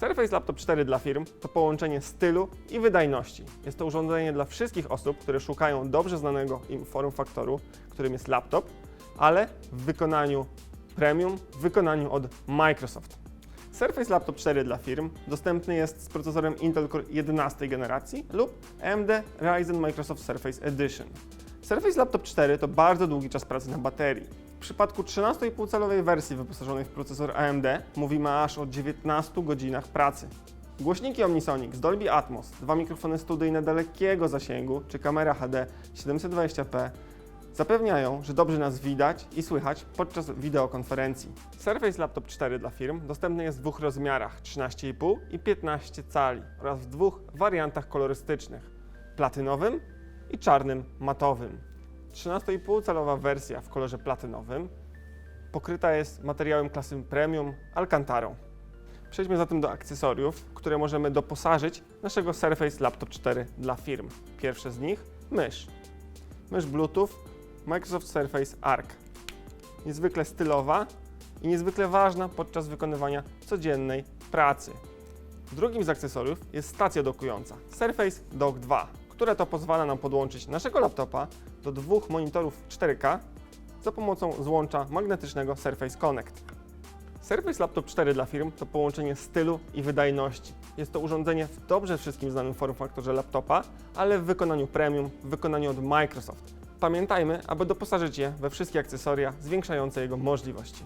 Surface Laptop 4 dla firm to połączenie stylu i wydajności. Jest to urządzenie dla wszystkich osób, które szukają dobrze znanego im form faktoru, którym jest laptop, ale w wykonaniu premium, w wykonaniu od Microsoft. Surface Laptop 4 dla firm dostępny jest z procesorem Intel Core 11 generacji lub AMD Ryzen Microsoft Surface Edition. Surface Laptop 4 to bardzo długi czas pracy na baterii. W przypadku 13,5 calowej wersji wyposażonej w procesor AMD mówimy aż o 19 godzinach pracy. Głośniki Omnisonic z Dolby Atmos, dwa mikrofony studyjne dalekiego zasięgu czy kamera HD 720p zapewniają, że dobrze nas widać i słychać podczas wideokonferencji. Surface Laptop 4 dla firm dostępny jest w dwóch rozmiarach 13,5 i 15 cali oraz w dwóch wariantach kolorystycznych platynowym i czarnym matowym. 13,5 calowa wersja w kolorze platynowym pokryta jest materiałem klasy premium Alcantarą. Przejdźmy zatem do akcesoriów, które możemy doposażyć naszego Surface Laptop 4 dla firm. Pierwsze z nich mysz. Mysz Bluetooth Microsoft Surface Arc. Niezwykle stylowa i niezwykle ważna podczas wykonywania codziennej pracy. Drugim z akcesoriów jest stacja dokująca Surface Dock 2, która to pozwala nam podłączyć naszego laptopa do dwóch monitorów 4K za pomocą złącza magnetycznego Surface Connect. Surface Laptop 4 dla firm to połączenie stylu i wydajności. Jest to urządzenie w dobrze wszystkim znanym form faktorze laptopa, ale w wykonaniu premium, w wykonaniu od Microsoft. Pamiętajmy, aby doposażyć je we wszystkie akcesoria zwiększające jego możliwości.